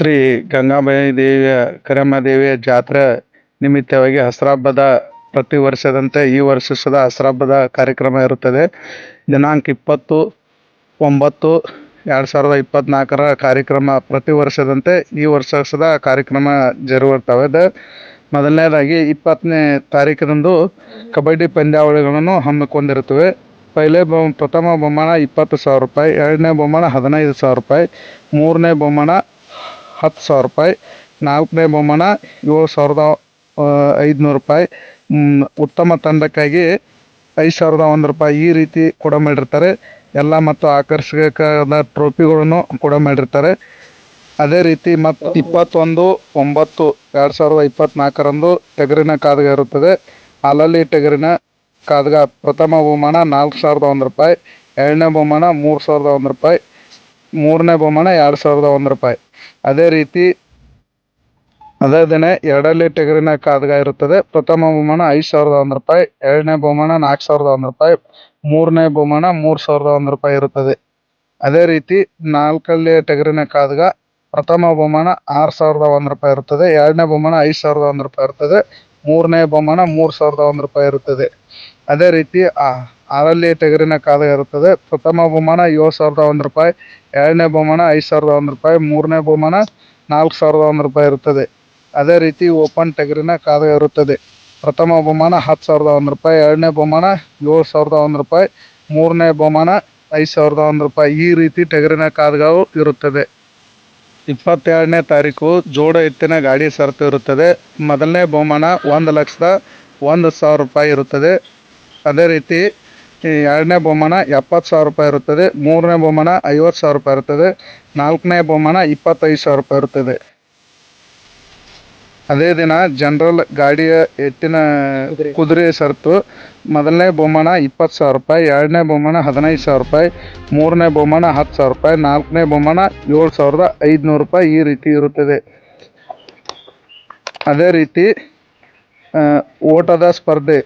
ಶ್ರೀ ಗಂಗಾಬಾಯಿ ದೇವಿಯ ಕರಮ್ಮ ದೇವಿಯ ಜಾತ್ರೆ ನಿಮಿತ್ತವಾಗಿ ಹಸ್ರಾಬ್ಬದ ಪ್ರತಿ ವರ್ಷದಂತೆ ಈ ವರ್ಷ ಸದ ಹಸ್ರಾಬ್ಬದ ಕಾರ್ಯಕ್ರಮ ಇರುತ್ತದೆ. ದಿನಾಂಕ ಇಪ್ಪತ್ತು, ಒಂಬತ್ತು, ಎರಡು ಸಾವಿರದ ಇಪ್ಪತ್ತ್ನಾಲ್ಕರ ಕಾರ್ಯಕ್ರಮ ಪ್ರತಿ ವರ್ಷದಂತೆ ಈ ವರ್ಷ ಸದ ಕಾರ್ಯಕ್ರಮ ಜರುಗುತ್ತವೆ. ಮೊದಲನೇದಾಗಿ ಇಪ್ಪತ್ತನೇ ತಾರೀಕಿನಂದು ಕಬಡ್ಡಿ ಪಂದ್ಯಾವಳಿಗಳನ್ನು ಹಮ್ಮಿಕೊಂಡಿರುತ್ತವೆ. ಪೈಲೆ ಬಹು ಪ್ರಥಮ ಬಹುಮಾನ ಇಪ್ಪತ್ತು ಸಾವಿರ ರೂಪಾಯಿ, ಎರಡನೇ ಬಹುಮಾನ ಹದಿನೈದು ಸಾವಿರ ರೂಪಾಯಿ, ಮೂರನೇ ಬಹುಮಾನ ಹತ್ತು ಸಾವಿರ ರೂಪಾಯಿ, ನಾಲ್ಕನೇ ಬಹುಮಾನ ಏಳು ಸಾವಿರದ ಐದುನೂರು ರೂಪಾಯಿ. ಉತ್ತಮ ತಂಡಕ್ಕಾಗಿ ಐದು ಸಾವಿರದ ಒಂದು ರೂಪಾಯಿ ಈ ರೀತಿ ಕೂಡ ಮಾಡಿರ್ತಾರೆ. ಎಲ್ಲ ಮತ್ತು ಆಕರ್ಷಕವಾದ ಟ್ರೋಫಿಗಳನ್ನು ಕೂಡ ಮಾಡಿರ್ತಾರೆ. ಅದೇ ರೀತಿ ಮತ್ತು ಇಪ್ಪತ್ತೊಂದು, ಒಂಬತ್ತು, ಎರಡು ಸಾವಿರದ ಇಪ್ಪತ್ತ್ನಾಲ್ಕರಂದು ಟಗರಿನ ಕಾದಗ ಇರುತ್ತದೆ. ಅಲಲ್ಲಿ ಟಗರಿನ ಕಾದಗ ಪ್ರಥಮ ಬಹುಮಾನ ನಾಲ್ಕು ಸಾವಿರದ ಒಂದು ರೂಪಾಯಿ ಎರಡನೇ ಬಹುಮಾನ ಮೂರು ಸಾವಿರದ ಒಂದು ರೂಪಾಯಿ. ಮೂರನೇ ಬಹುಮಾನ ಎರಡು ಸಾವಿರದ ಒಂದು ರೂಪಾಯಿ. ಅದೇ ರೀತಿ ಅದೇ ದಿನ ಎರಡಲ್ಲಿ ಟಗರಿನ ಕಾದ್ಗ ಇರುತ್ತದೆ. ಪ್ರಥಮ ಬಹುಮಾನ ಐದು ಸಾವಿರದ ಒಂದು ರೂಪಾಯಿ, ಎರಡನೇ ಬಹುಮಾನ ನಾಲ್ಕು ಸಾವಿರದ ಒಂದು ರೂಪಾಯಿ, ಮೂರನೇ ಬಹುಮಾನ ಮೂರು ಸಾವಿರದ ಒಂದು ರೂಪಾಯಿ ಇರುತ್ತದೆ. ಅದೇ ರೀತಿ ನಾಲ್ಕಲ್ಲಿ ಟಗರಿನ ಕಾದ್ಗ ಪ್ರಥಮ ಬಹುಮಾನ ಆರು ಸಾವಿರದ ಒಂದು ರೂಪಾಯಿ ಇರುತ್ತದೆ, ಎರಡನೇ ಬಹುಮಾನ ಐದು ಸಾವಿರದ ಒಂದು ರೂಪಾಯಿ ಇರುತ್ತದೆ, ಮೂರನೇ ಬಹುಮಾನ ಮೂರು ಸಾವಿರದ ಒಂದು ರೂಪಾಯಿ ಇರುತ್ತದೆ. ಅದೇ ರೀತಿ ಆರಲ್ಲಿ ಟಗರಿನ ಕಾದ ಇರುತ್ತದೆ. ಪ್ರಥಮ ಬಹುಮಾನ ಏಳು ಸಾವಿರದ ಒಂದು ರೂಪಾಯಿ, ಎರಡನೇ ಬಹುಮಾನ ಐದು ಸಾವಿರದ ಒಂದು ರೂಪಾಯಿ, ಮೂರನೇ ಬಹುಮಾನ ನಾಲ್ಕು ಸಾವಿರದ ಒಂದು ರೂಪಾಯಿ ಇರುತ್ತದೆ. ಅದೇ ರೀತಿ ಓಪನ್ ಟಗರಿನ ಕಾದ ಇರುತ್ತದೆ. ಪ್ರಥಮ ಬಹುಮಾನ ಹತ್ತು ಸಾವಿರದ ಒಂದು ರೂಪಾಯಿ, ಎರಡನೇ ಬಹುಮಾನ ಏಳು ಸಾವಿರದ ಒಂದು ರೂಪಾಯಿ, ಮೂರನೇ ಬಹುಮಾನ ಐದು ಸಾವಿರದ ಒಂದು ರೂಪಾಯಿ. ಈ ರೀತಿ ಟಗರಿನ ಕಾದುಗಳು ಇರುತ್ತದೆ. ಇಪ್ಪತ್ತೆರಡನೇ ತಾರೀಕು, ಜೋಡ ಎತ್ತಿನ ಗಾಡಿ ಸರತು ಇರುತ್ತದೆ. ಮೊದಲನೇ ಬಹುಮಾನ ಒಂದು ಲಕ್ಷದ ಒಂದು ಸಾವಿರ ರೂಪಾಯಿ ಇರುತ್ತದೆ. ಅದೇ ರೀತಿ ಎರಡನೇ ಬಹುಮಾನ ಎಪ್ಪತ್ತು ಸಾವಿರ ರೂಪಾಯಿ ಇರುತ್ತದೆ ಮೂರನೇ ಬಹುಮಾನ ಐವತ್ತು ಸಾವಿರ ರೂಪಾಯಿ ಇರುತ್ತದೆ ನಾಲ್ಕನೇ ಬಹುಮಾನ ಇಪ್ಪತ್ತೈದು ಸಾವಿರ ರೂಪಾಯಿ ಇರುತ್ತದೆ. ಅದೇ ದಿನ ಜನರಲ್ ಗಾಡಿಯ ಎತ್ತಿನ ಕುದುರೆ. ಸರತು ಮೊದಲನೇ ಬಹುಮಾನ ಇಪ್ಪತ್ತು ಸಾವಿರ ರೂಪಾಯಿ ಎರಡನೇ ಬಹುಮಾನ ಹದಿನೈದು ಸಾವಿರ ರೂಪಾಯಿ ಮೂರನೇ ಬಹುಮಾನ ಹತ್ತು ಸಾವಿರ ರೂಪಾಯಿ ನಾಲ್ಕನೇ ಬಹುಮಾನ ಏಳು ಸಾವಿರದ ಐದುನೂರು ರೂಪಾಯಿ ಈ ರೀತಿ ಇರುತ್ತದೆ. ಅದೇ ರೀತಿ ಓಟದ ಸ್ಪರ್ಧೆ.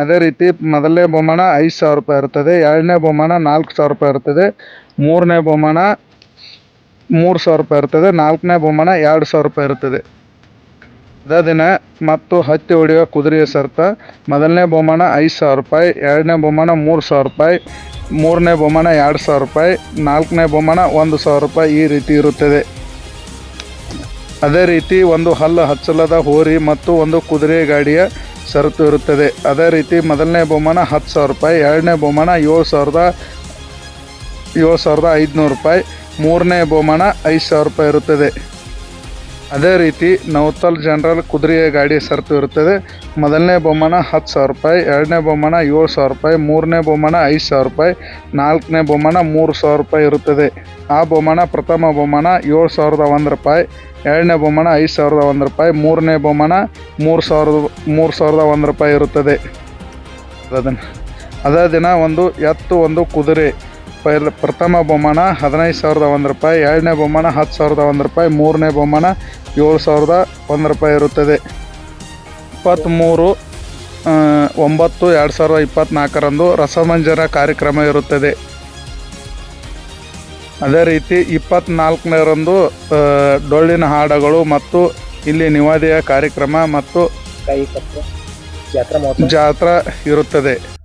ಅದೇ ರೀತಿ ಮೊದಲನೇ ಬಹುಮಾನ ಐದು ಸಾವಿರ ರೂಪಾಯಿ ಇರ್ತದೆ, ಎರಡನೇ ಬಹುಮಾನ ನಾಲ್ಕು ಸಾವಿರ ರೂಪಾಯಿ ಇರ್ತದೆ, ಮೂರನೇ ಬಹುಮಾನ ಮೂರು ಸಾವಿರ ರೂಪಾಯಿ ಇರ್ತದೆ, ನಾಲ್ಕನೇ ಬಹುಮಾನ ಎರಡು ಸಾವಿರ ರೂಪಾಯಿ ಇರ್ತದೆ. ಅದೇ ದಿನ ಮತ್ತು ಹತ್ತಿ ಹೊಡೆಯುವ ಕುದುರೆಯ ಸರ್ತ, ಮೊದಲನೇ ಬಹುಮಾನ ಐದು ಸಾವಿರ ರೂಪಾಯಿ, ಎರಡನೇ ಬಹುಮಾನ ಮೂರು ಸಾವಿರ ರೂಪಾಯಿ, ಮೂರನೇ ಬಹುಮಾನ ಎರಡು ಸಾವಿರ ರೂಪಾಯಿ, ನಾಲ್ಕನೇ ಬಹುಮಾನ ಒಂದು ಸಾವಿರ ರೂಪಾಯಿ ಈ ರೀತಿ ಇರುತ್ತದೆ. ಅದೇ ರೀತಿ ಒಂದು ಹಲ್ಲು ಹಚ್ಚಲದ ಹೋರಿ ಮತ್ತು ಒಂದು ಕುದುರೆ ಗಾಡಿಯ ಸರತು ಇರುತ್ತದೆ. ಅದೇ ರೀತಿ ಮೊದಲನೇ ಬಹುಮಾನ ಹತ್ತು ಸಾವಿರ ರೂಪಾಯಿ, ಎರಡನೇ ಬಹುಮಾನ ಏಳು ಸಾವಿರದ ಏಳು ಸಾವಿರದ ಐದುನೂರು ರೂಪಾಯಿ, ಮೂರನೇ ಬಹುಮಾನ ಐದು ಸಾವಿರ ರೂಪಾಯಿ ಇರುತ್ತದೆ. ಅದೇ ರೀತಿ ನೌತಲ್ ಜನರಲ್ ಕುದುರೆಯ ಗಾಡಿ ಸರತು ಇರುತ್ತದೆ. ಮೊದಲನೇ ಬಹುಮಾನ ಹತ್ತು ಸಾವಿರ ರೂಪಾಯಿ, ಎರಡನೇ ಬಹುಮಾನ ಏಳು ಸಾವಿರ ರೂಪಾಯಿ, ಮೂರನೇ ಬಹುಮಾನ ಐದು ಸಾವಿರ ರೂಪಾಯಿ, ನಾಲ್ಕನೇ ಬಹುಮಾನ ಮೂರು ಸಾವಿರ ರೂಪಾಯಿ ಇರುತ್ತದೆ. ಆ ಬಹುಮಾನ ಪ್ರಥಮ ಬಹುಮಾನ ಏಳು ಸಾವಿರದ ಒಂದು ರೂಪಾಯಿ ಎರಡನೇ ಬಹುಮಾನ ಐದು ಸಾವಿರದ ಒಂದು ರೂಪಾಯಿ, ಮೂರನೇ ಬಹುಮಾನ ಮೂರು ಸಾವಿರದ ಮೂರು ಸಾವಿರದ ಒಂದು ರೂಪಾಯಿ ಇರುತ್ತದೆ. ಅದನ್ನು ಅದೇ ದಿನ ಒಂದು ಎತ್ತು ಒಂದು ಕುದುರೆ. ಪೈಲ್ ಪ್ರಥಮ ಬಹುಮಾನ ಹದಿನೈದು ಸಾವಿರದ ಒಂದು ರೂಪಾಯಿ, ಎರಡನೇ ಬಹುಮಾನ ಹತ್ತು ಸಾವಿರದ ಒಂದು ರೂಪಾಯಿ, ಮೂರನೇ ಬಹುಮಾನ ಏಳು ಸಾವಿರದ ಒಂದು ರೂಪಾಯಿ ಇರುತ್ತದೆ. ಇಪ್ಪತ್ತ್ಮೂರು ಒಂಬತ್ತು, ಎರಡು ಸಾವಿರದ ಇಪ್ಪತ್ತ್ನಾಲ್ಕರಂದು ರಸಮಂಜರ ಕಾರ್ಯಕ್ರಮ ಇರುತ್ತದೆ. ಅದೇ ರೀತಿ ಇಪ್ಪತ್ತ್ನಾಲ್ಕನೇರಂದು ಆ, ಡೊಳ್ಳಿನ ಹಾಡುಗಳು ಮತ್ತು ಇಲ್ಲಿ ನಿವಾದಿಯ ಕಾರ್ಯಕ್ರಮ ಮತ್ತು ಜಾತ್ರಾ ಇರುತ್ತದೆ.